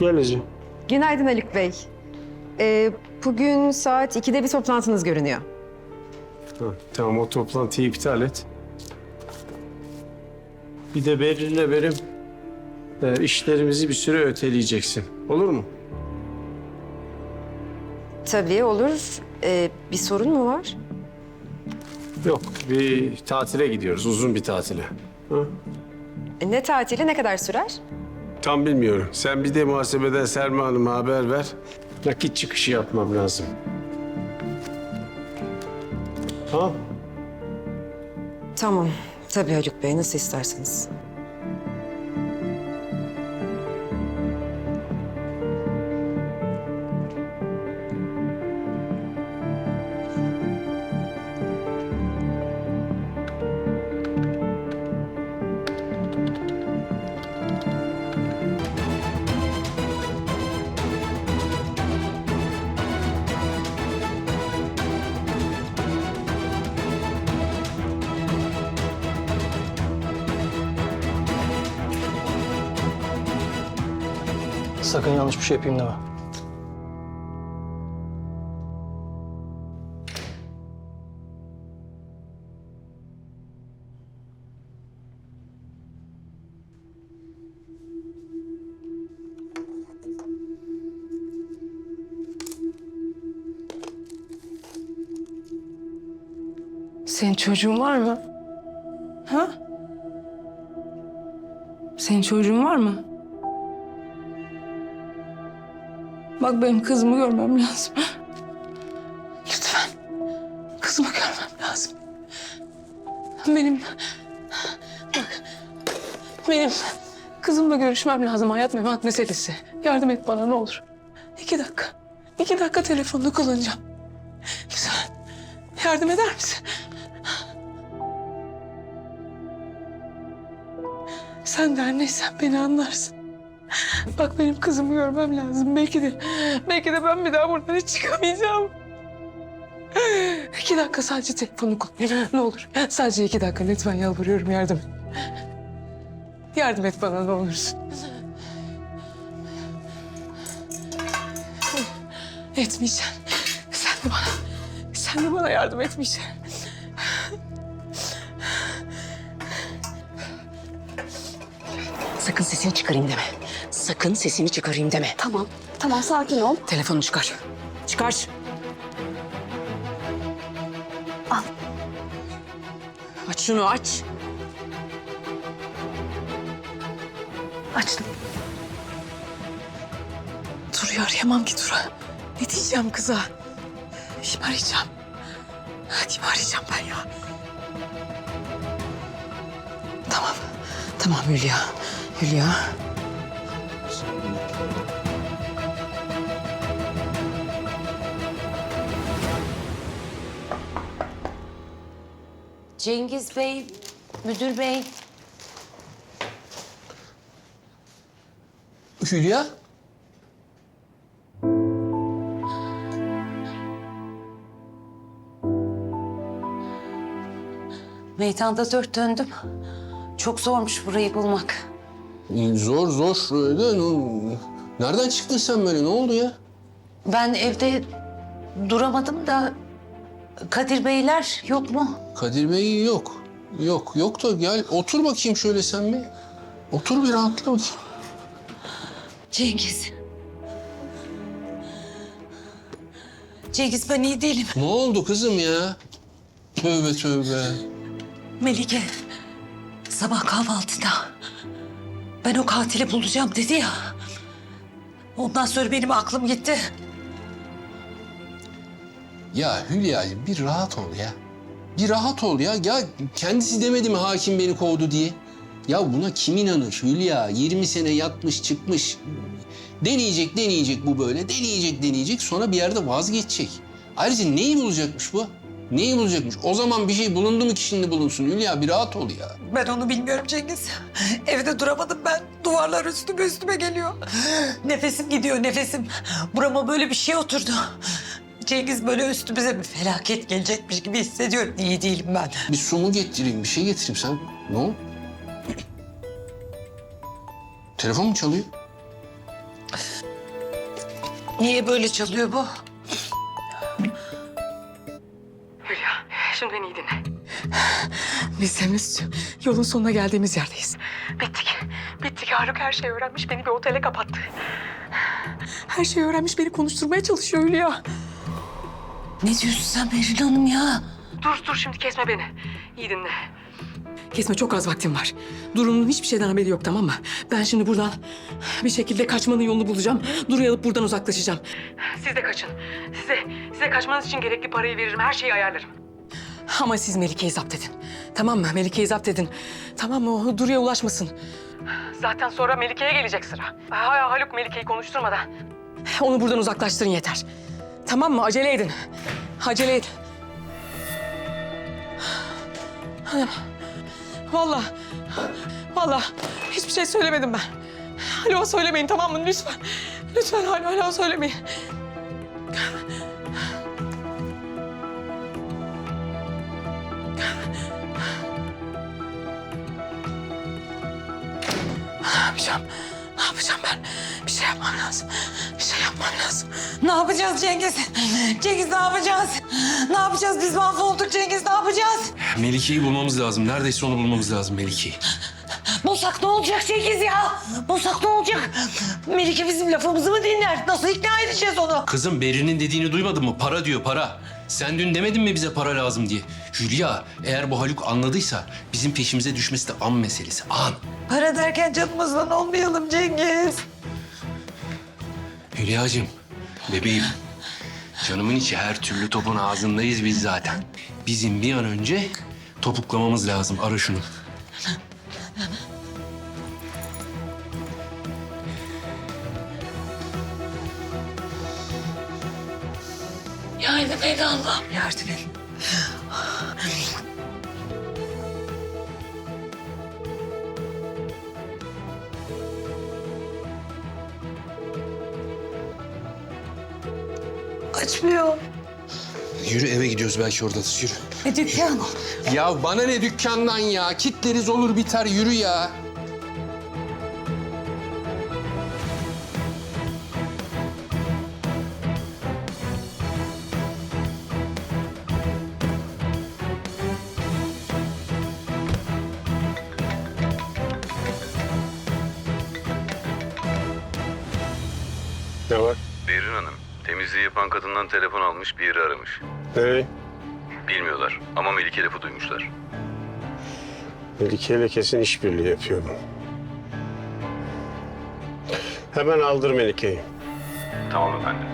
Geleceğim. Günaydın Haluk Bey. Ee, bugün saat 2'de bir toplantınız görünüyor. Ha, tamam o toplantıyı iptal et. Bir de Beril'le benim e, işlerimizi bir süre öteleyeceksin. Olur mu? Tabii olur. Ee, bir sorun mu var? Yok, bir tatile gidiyoruz. Uzun bir tatile. Ha? E, ne tatili ne kadar sürer? Tam bilmiyorum. Sen bir de muhasebeden Selma Hanım'a haber ver. Nakit çıkışı yapmam lazım. Tamam. Tamam. Tabii Haluk Bey nasıl isterseniz. Sakın yanlış bir şey yapayım deme. Senin çocuğun var mı? Ha? Senin çocuğun var mı? Bak benim kızımı görmem lazım. Lütfen. Kızımı görmem lazım. Benim... Bak. Benim kızımla görüşmem lazım. Hayat memat meselesi. Yardım et bana ne olur. İki dakika. İki dakika telefonunu kullanacağım. Lütfen. Yardım eder misin? Sen de anneysen beni anlarsın. Bak benim kızımı görmem lazım. Belki de, belki de ben bir daha buradan hiç çıkamayacağım. İki dakika sadece telefonu koy. Ne olur. Sadece iki dakika lütfen yalvarıyorum yardım et. Yardım et bana ne olursun. Etmeyeceksin. Sen de bana, sen de bana yardım etmeyeceksin. Sakın sesini çıkarayım deme. Sakın sesini çıkarayım deme. Tamam, tamam sakin ol. Telefonu çıkar. Çıkar. Al. Aç şunu aç. Açtım. Duru'yu arayamam ki Duru. Ne diyeceğim kıza? Kim arayacağım? Kim arayacağım ben ya? Tamam. Tamam Hülya. Hülya. Cengiz Bey, müdür bey. Hülya? Meydanda dört döndüm. Çok zormuş burayı bulmak. Zor zor. Ne- Nereden çıktın sen böyle? Ne oldu ya? Ben evde duramadım da Kadir Beyler yok mu? Kadir Bey yok. Yok. Yok da gel otur bakayım şöyle sen bir. Otur bir rahatla bakayım. Cengiz. Cengiz ben iyi değilim. Ne oldu kızım ya? Tövbe tövbe. Melike sabah kahvaltıda ben o katili bulacağım dedi ya. Ondan sonra benim aklım gitti. Ya Hülya bir rahat ol ya. Bir rahat ol ya. Ya kendisi demedi mi hakim beni kovdu diye? Ya buna kim inanır Hülya? 20 sene yatmış çıkmış. Deneyecek deneyecek bu böyle. Deneyecek deneyecek sonra bir yerde vazgeçecek. Ayrıca neyi bulacakmış bu? Neyi bulacakmış? O zaman bir şey bulundu mu ki şimdi bulunsun Hülya? Bir rahat ol ya. Ben onu bilmiyorum Cengiz. Evde duramadım ben. Duvarlar üstüme üstüme geliyor. Nefesim gidiyor nefesim. Burama böyle bir şey oturdu. Cengiz böyle üstümüze bir felaket gelecekmiş gibi hissediyorum. İyi değilim ben. Bir su mu getireyim, bir şey getireyim sen. Ne oldu? Telefon mu çalıyor? Niye böyle çalıyor bu? Şimdi beni iyi dinle. Biz henüz yolun sonuna geldiğimiz yerdeyiz. Bittik. Bittik. Haluk her şeyi öğrenmiş. Beni bir otele kapattı. Her şeyi öğrenmiş. Beni konuşturmaya çalışıyor Hülya. Ne diyorsun sen Berin Hanım ya? Dur dur şimdi kesme beni. İyi dinle. Kesme çok az vaktim var. Duru'nun hiçbir şeyden haberi yok tamam mı? Ben şimdi buradan bir şekilde kaçmanın yolunu bulacağım. Duru'yu alıp buradan uzaklaşacağım. Siz de kaçın. Size, size kaçmanız için gerekli parayı veririm. Her şeyi ayarlarım. Ama siz Melike'yi zapt edin. Tamam mı? Melike'yi zapt edin. Tamam mı? Duru'ya ulaşmasın. Zaten sonra Melike'ye gelecek sıra. Ha, Haluk Melike'yi konuşturmadan. Onu buradan uzaklaştırın yeter. Tamam mı? Acele edin. Acele edin. Vallahi, vallahi hiçbir şey söylemedim ben. Alo söylemeyin tamam mı lütfen. Lütfen alo söylemeyin. Ne yapacağım? Ne yapacağım ben? Bir şey yapmam lazım. Bir şey yapmam lazım. Ne yapacağız Cengiz? Cengiz ne yapacağız? Ne yapacağız? Biz mahvolduk Cengiz ne yapacağız? Melike'yi bulmamız lazım. Neredeyse onu bulmamız lazım Melike'yi. Bulsak ne olacak Cengiz ya? Bulsak ne olacak? Melike bizim lafımızı mı dinler? Nasıl ikna edeceğiz onu? Kızım Beri'nin dediğini duymadın mı? Para diyor para. Sen dün demedin mi bize para lazım diye? Hülya eğer bu Haluk anladıysa bizim peşimize düşmesi de an meselesi. An. Para derken canımızdan olmayalım Cengiz. Hülya'cığım, bebeğim. Canımın içi her türlü topun ağzındayız biz zaten. Bizim bir an önce topuklamamız lazım. Ara şunu. Et Allah'ım yardım et. Açmıyor. Yürü eve gidiyoruz belki oradadır. Yürü. E dükkan. Ya bana ne dükkandan ya? Kitleriz olur biter yürü ya. Temizliği yapan kadından telefon almış bir yeri aramış. Nereye? Bilmiyorlar ama Melike lafı duymuşlar. Melike ile kesin işbirliği yapıyor bu. Hemen aldır Melike'yi. Tamam efendim.